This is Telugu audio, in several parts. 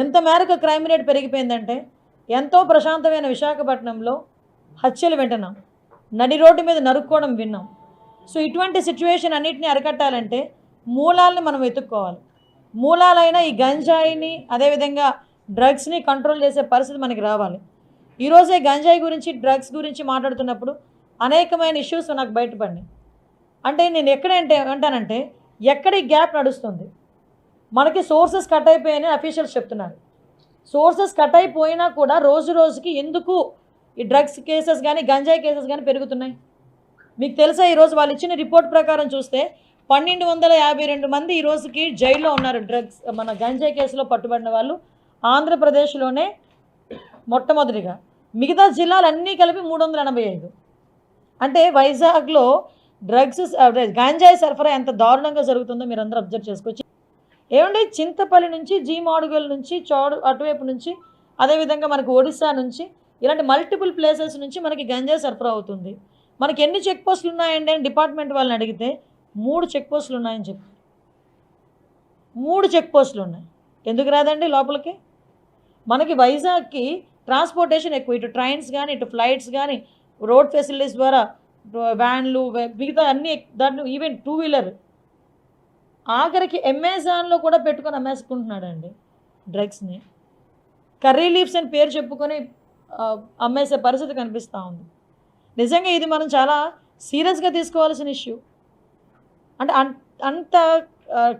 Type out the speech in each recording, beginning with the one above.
ఎంత మేరకు క్రైమ్ రేట్ పెరిగిపోయిందంటే ఎంతో ప్రశాంతమైన విశాఖపట్నంలో హత్యలు వింటున్నాం. నడి రోడ్డు మీద నరుక్కోవడం విన్నాం. సో ఇటువంటి సిచ్యువేషన్ అన్నింటినీ అరికట్టాలంటే మూలాలను మనం వెతుక్కోవాలి. మూలాలైన ఈ గంజాయిని అదేవిధంగా డ్రగ్స్ని కంట్రోల్ చేసే పరిస్థితి మనకి రావాలి. ఈరోజే గంజాయి గురించి డ్రగ్స్ గురించి మాట్లాడుతున్నప్పుడు అనేకమైన ఇష్యూస్ నాకు బయటపడినాయి అంటే నేను ఎక్కడంటే అంటానంటే ఎక్కడ ఈ గ్యాప్ నడుస్తుంది? మనకి సోర్సెస్ కట్ అయిపోయాయని అఫీషియల్స్ చెప్తున్నారు. సోర్సెస్ కట్ అయిపోయినా కూడా రోజు రోజుకి ఎందుకు ఈ డ్రగ్స్ కేసెస్ కానీ గంజాయి కేసెస్ కానీ పెరుగుతున్నాయి? మీకు తెలుసా ఈరోజు వాళ్ళు ఇచ్చిన రిపోర్ట్ ప్రకారం చూస్తే పన్నెండు వందల యాభై రెండు మంది ఈ రోజుకి జైల్లో ఉన్నారు. డ్రగ్స్ మన గంజాయి కేసులో పట్టుబడిన వాళ్ళు ఆంధ్రప్రదేశ్లోనే మొట్టమొదటిగా. మిగతా జిల్లాలన్నీ కలిపి మూడు వందల ఎనభై ఐదు. అంటే వైజాగ్లో డ్రగ్స్ గాంజాయి సరఫరా ఎంత దారుణంగా జరుగుతుందో మీరు అందరూ అబ్జర్వ్ చేసుకోవచ్చు. ఏమంటే చింతపల్లి నుంచి జీమాడుగల్ నుంచి చోడు అటువైపు నుంచి అదేవిధంగా మనకు ఒడిశా నుంచి ఇలాంటి మల్టిపుల్ ప్లేసెస్ నుంచి మనకి గంజాయి సరఫరా అవుతుంది. మనకి ఎన్ని చెక్ పోస్టులు ఉన్నాయండి అని డిపార్ట్మెంట్ వాళ్ళని అడిగితే మూడు చెక్ పోస్టులు ఉన్నాయని చెప్పి. మూడు చెక్ పోస్టులు ఉన్నాయి. ఎందుకు రాదండి లోపలికి? మనకి వైజాగ్కి ట్రాన్స్పోర్టేషన్ ఎక్కువ. ఇటు ట్రైన్స్ కానీ ఇటు ఫ్లైట్స్ కానీ రోడ్ ఫెసిలిటీస్ ద్వారా వ్యాన్లు మిగతా అన్ని దాంట్లో ఈవెన్ టూ వీలర్ ఆఖరికి అమెజాన్లో కూడా పెట్టుకొని అమ్మేసుకుంటున్నాడండి డ్రగ్స్ని. కర్రీ లీవ్స్ అని పేరు చెప్పుకొని అమ్మేసే పరిస్థితి కనిపిస్తూ ఉంది. నిజంగా ఇది మనం చాలా సీరియస్గా తీసుకోవాల్సిన ఇష్యూ. అంటే అంత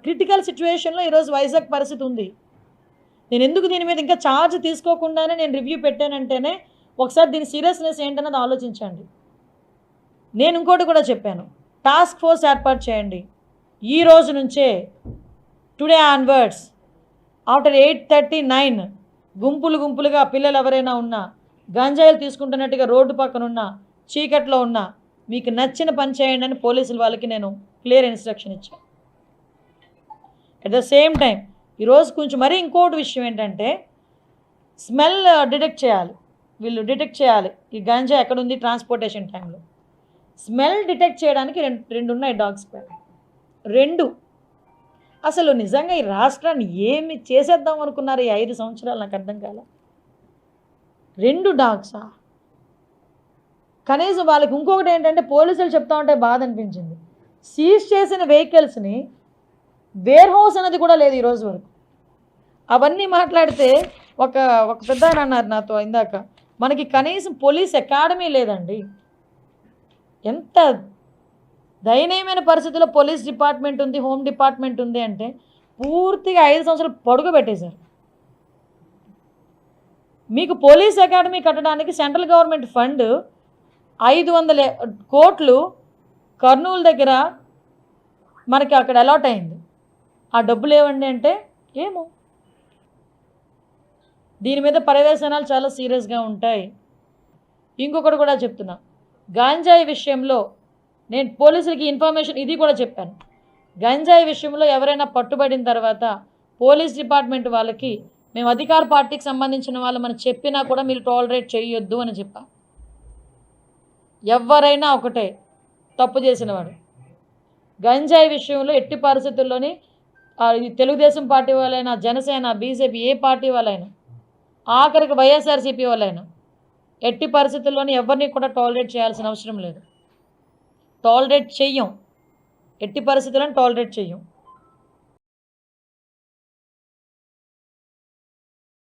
క్రిటికల్ సిచ్యువేషన్లో ఈరోజు వైజాగ్ పరిస్థితి ఉంది. నేను ఎందుకు దీని మీద ఇంకా ఛార్జ్ తీసుకోకుండానే నేను రివ్యూ పెట్టానంటేనే ఒకసారి దీని సీరియస్నెస్ ఏంటన్నది ఆలోచించండి. నేను ఇంకోటి కూడా చెప్పాను. టాస్క్ ఫోర్స్ ఏర్పాటు చేయండి. ఈ రోజు నుంచే today onwards after eight thirty nine గుంపులు గుంపులుగా పిల్లలు ఎవరైనా ఉన్నా గంజాయిలు తీసుకుంటున్నట్టుగా రోడ్డు పక్కన ఉన్న చీకట్లో ఉన్న మీకు నచ్చిన పని చేయండి అని పోలీసుల వాళ్ళకి నేను క్లియర్ ఇన్స్ట్రక్షన్ ఇచ్చాను. అట్ ద సేమ్ టైం ఈరోజు కొంచెం మరీ ఇంకోటి విషయం ఏంటంటే స్మెల్ డిటెక్ట్ చేయాలి. వీళ్ళు డిటెక్ట్ చేయాలి. ఈ గంజా ఎక్కడుంది ట్రాన్స్పోర్టేషన్ టైంలో స్మెల్ డిటెక్ట్ చేయడానికి రెండు రెండు ఉన్నాయి డాగ్స్ రెండు. అసలు నిజంగా ఈ రాష్ట్రాన్ని ఏమి చేసేద్దాం అనుకున్నారు ఈ ఐదు సంవత్సరాలు నాకు అర్థం కాల. రెండు డాగ్సా? కనీసం వాళ్ళకి ఇంకొకటి ఏంటంటే పోలీసులు చెప్తా ఉంటే బాధ అనిపించింది. సీజ్ చేసిన వెహికల్స్ని వేర్ హౌస్ అనేది కూడా లేదు ఈరోజు వరకు. అవన్నీ మాట్లాడితే ఒక ఒక పెద్ద అన్నారు నాతో ఇందాక. మనకి కనీసం పోలీస్ అకాడమీ లేదండి. ఎంత దయనీయమైన పరిస్థితుల్లో పోలీస్ డిపార్ట్మెంట్ ఉంది హోమ్ డిపార్ట్మెంట్ ఉంది అంటే పూర్తిగా ఐదు సంవత్సరాలు పొడుగు పెట్టేశారు. మీకు పోలీస్ అకాడమీ కట్టడానికి సెంట్రల్ గవర్నమెంట్ ఫండ్ ఐదు వందల కోట్లు కర్నూలు దగ్గర మనకి అక్కడ అలాట్ అయింది. ఆ డబ్బులు ఏవండి అంటే ఏమో. దీని మీద పర్యవేశనాలు చాలా సీరియస్గా ఉంటాయి. ఇంకొకటి కూడా చెప్తున్నా. గాంజాయి విషయంలో నేను పోలీసులకి ఇన్ఫర్మేషన్ ఇది కూడా చెప్పాను. గంజాయి విషయంలో ఎవరైనా పట్టుబడిన తర్వాత పోలీస్ డిపార్ట్మెంట్ వాళ్ళకి మేము అధికార పార్టీకి సంబంధించిన వాళ్ళు మనం చెప్పినా కూడా మీరు టాలరేట్ చేయొద్దు అని చెప్పా. ఎవరైనా ఒకటే తప్పు చేసినవాడు. గంజాయి విషయంలో ఎట్టి పరిస్థితుల్లోని తెలుగుదేశం పార్టీ వాళ్ళైనా జనసేన బీజేపీ ఏ పార్టీ వాళ్ళైనా ఆఖరికి వైఎస్ఆర్సీపీ వాళ్ళైనా ఎట్టి పరిస్థితుల్లోని ఎవరిని కూడా టాలరేట్ చేయాల్సిన అవసరం లేదు. టాలరేట్ చెయ్యం ఎట్టి పరిస్థితులను టాలరేట్ చెయ్యం